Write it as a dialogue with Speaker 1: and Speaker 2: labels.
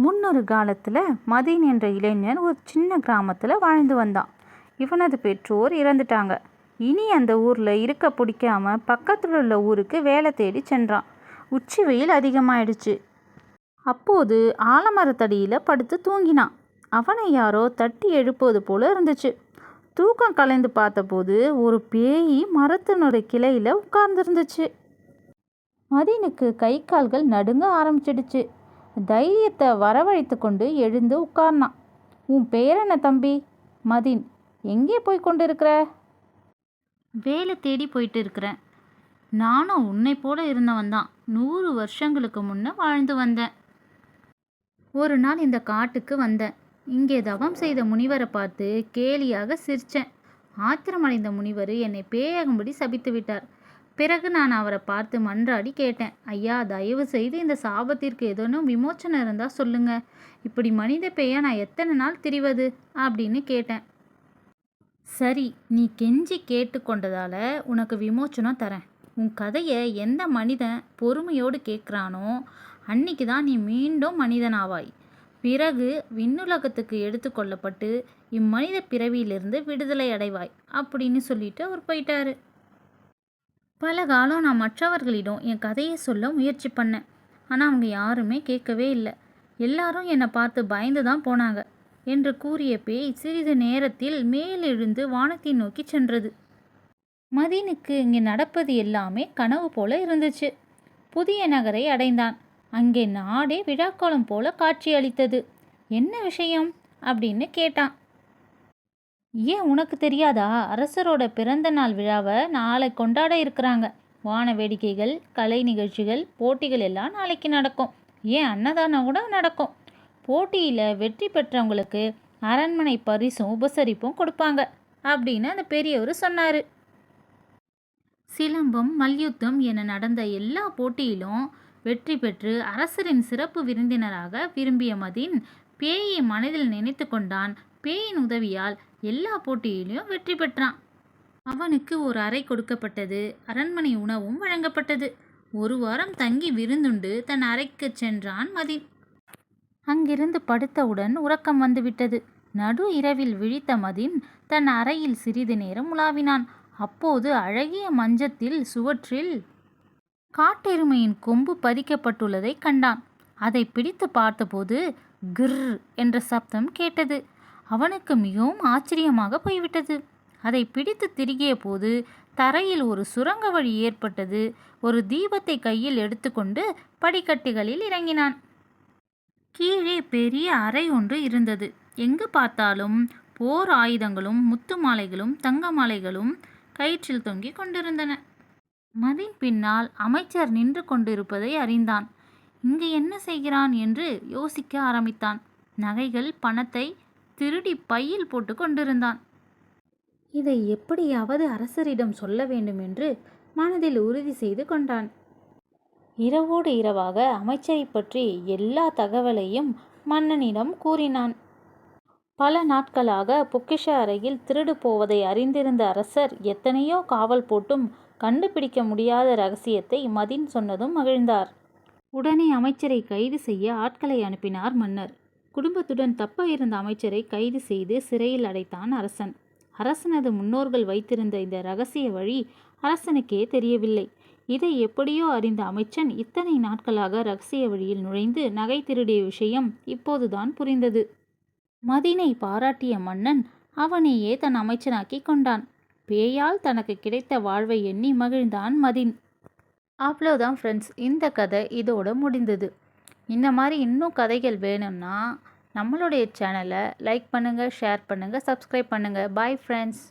Speaker 1: முன்னொரு காலத்தில் மதீன் என்ற இளைஞன் ஒரு சின்ன கிராமத்தில் வாழ்ந்து வந்தான். இவனது பெற்றோர் இறந்துட்டாங்க. இனி அந்த ஊரில் இருக்க பிடிக்காம பக்கத்தில் உள்ள ஊருக்கு வேலை தேடி சென்றான். உச்சி வெயில் அதிகமாயிடுச்சு. அப்போது ஆலமரத்தடியில் படுத்து தூங்கினான். அவனை யாரோ தட்டி எழுப்புவது போல இருந்துச்சு. தூக்கம் கலைந்து பார்த்தபோது ஒரு பேய் மரத்தினுடைய கிளையில் உட்கார்ந்துருந்துச்சு. மதீனுக்கு கை கால்கள் நடுங்க ஆரம்பிச்சிடுச்சு. தைரியத்தை வரவழைத்து கொண்டு எழுந்து உட்கார்னான் உன் பேர் என்ன தம்பி? மதின் எங்கே போய் கொண்டு இருக்கிற வேலை தேடி போயிட்டு இருக்கிறேன் நானும் உன்னை போல இருந்தவன் தான். நூறு வருஷங்களுக்கு முன்ன வாழ்ந்து வந்தேன். ஒரு நாள் இந்த காட்டுக்கு வந்தேன். இங்கே தவம் செய்த முனிவரை பார்த்து கேலியாக சிரிச்சேன். ஆத்திரமடைந்த முனிவர் என்னை பேயாகும்படி சபித்து விட்டார். பிறகு நான் அவரை பார்த்து மன்றாடி கேட்டேன். ஐயா தயவு செய்து இந்த சாபத்திற்கு ஏதேனும் விமோச்சனம் இருந்தால் சொல்லுங்க. இப்படி மனித பேயா நான் எத்தனை நாள் திரிவது? அப்படின்னு கேட்டேன். சரி நீ கெஞ்சி கேட்டுக்கொண்டதால உனக்கு விமோச்சனம் தரேன். உன் கதையை எந்த மனிதன் பொறுமையோடு கேட்குறானோ அன்னைக்கு தான் நீ மீண்டும் மனிதனாவாய். பிறகு விண்ணுலகத்துக்கு எடுத்துக்கொள்ளப்பட்டு இம்மனித பிறவியிலிருந்து விடுதலை அடைவாய் அப்படின்னு சொல்லிட்டு அவர் போயிட்டாரு. பல காலம் நான் மற்றவர்களிடம் என் கதையை சொல்ல முயற்சி பண்ணேன். ஆனால் அவங்க யாருமே கேட்கவே இல்லை. எல்லாரும் என்னை பார்த்து பயந்து தான் போனாங்க என்று கூறிய பேய் சிறிது நேரத்தில் மேலெழுந்து வானத்தை நோக்கி சென்றது. மதீனுக்கு இங்கே நடப்பது எல்லாமே கனவு போல இருந்துச்சு. புதிய நகரை அடைந்தான். அங்கே நாடே விழாக்கோலம் போல காட்சியளித்தது என்ன விஷயம்? அப்படின்னு கேட்டான். ஏன் உனக்கு தெரியாதா? அரசரோட பிறந்த நாள் விழாவை நாளை கொண்டாட இருக்கிறாங்க. வான வேடிக்கைகள் கலை நிகழ்ச்சிகள் போட்டிகள் எல்லாம் நாளைக்கு நடக்கும். ஏன் அன்னதானம் கூட நடக்கும். போட்டியில் வெற்றி பெற்றவங்களுக்கு அரண்மனை பரிசும் உபசரிப்பும் கொடுப்பாங்க அப்படின்னு அந்த பெரியவர் சொன்னார். சிலம்பம் மல்யுத்தம் என நடந்த எல்லா போட்டியிலும் வெற்றி பெற்று அரசரின் சிறப்பு விருந்தினராக விரும்பிய மதின் பேயை மனதில் நினைத்து கொண்டான் பேயின் உதவியால் எல்லா போட்டியிலும் வெற்றி பெற்றான். அவனுக்கு ஒரு அறை கொடுக்கப்பட்டது அரண்மனை உணவும் வழங்கப்பட்டது. ஒரு வாரம் தங்கி விருந்துண்டு தன் அறைக்கு சென்றான் மதின். அங்கிருந்து படுத்தவுடன் உறக்கம் வந்துவிட்டது. நடு இரவில் விழித்த மதின் தன் அறையில் சிறிது நேரம் உலாவினான். அப்போது அழகிய மஞ்சத்தில் சுவற்றில் காட்டெருமையின் கொம்பு பதிக்கப்பட்டுள்ளதை கண்டான். அதை பிடித்து பார்த்தபோது கிர் என்ற சப்தம் கேட்டது. அவனுக்கு மிகவும் ஆச்சரியமாக போய்விட்டது. அதை பிடித்து திரிகிய போது தரையில் ஒரு சுரங்க வழி ஏற்பட்டது. ஒரு தீபத்தை கையில் எடுத்துக்கொண்டு படிக்கட்டுகளில் இறங்கினான். கீழே பெரிய அறை ஒன்று இருந்தது. எங்கு பார்த்தாலும் போர் ஆயுதங்களும் முத்து மாலைகளும் தங்க மாலைகளும் கயிற்றில் தொங்கிக் கொண்டிருந்தன. மதின் பின்னால் அமைச்சர் நின்று கொண்டிருப்பதை அறிந்தான். இங்கு என்ன செய்கிறான் என்று யோசிக்க ஆரம்பித்தான். நகைகள் பணத்தை திருடி பையில் போட்டு கொண்டிருந்தான். இதை எப்படியாவது அரசரிடம் சொல்ல வேண்டும் என்று மனதில் உறுதி செய்து கொண்டான். இரவோடு இரவாக அமைச்சரை பற்றி எல்லா தகவலையும் மன்னனிடம் கூறினான். பல நாட்களாக பொக்கிஷ அறையில் திருடு போவதை அறிந்திருந்த அரசர் எத்தனையோ காவல் போட்டும் கண்டுபிடிக்க முடியாத ரகசியத்தை மதின் சொன்னதும் மகிழ்ந்தார். உடனே அமைச்சரை கைது செய்ய ஆட்களை அனுப்பினார் மன்னர். குடும்பத்துடன் தப்ப இருந்த அமைச்சரை கைது செய்து சிறையில் அடைத்தான் அரசன். அரசனது முன்னோர்கள் வைத்திருந்த இந்த ரகசிய வழி அரசனுக்கே தெரியவில்லை. இதை எப்படியோ அறிந்த அமைச்சன் இத்தனை நாட்களாக ரகசிய வழியில் நுழைந்து நகை திருடிய விஷயம் இப்போதுதான் புரிந்தது. மதினை பாராட்டிய மன்னன் அவனையே தன் அமைச்சனாக்கி கொண்டான். பேயால் தனக்கு கிடைத்த வாழ்வை எண்ணி மகிழ்ந்தான் மதின். அவ்வளோதான் ஃப்ரெண்ட்ஸ் இந்த கதை இதோட முடிந்தது. இந்த மாதிரி இன்னும் கதைகள் வேணும்னா நம்மளுடைய சேனலை லைக் பண்ணுங்கள் ஷேர் பண்ணுங்கள் சப்ஸ்கிரைப் பண்ணுங்கள் பாய் ஃப்ரெண்ட்ஸ்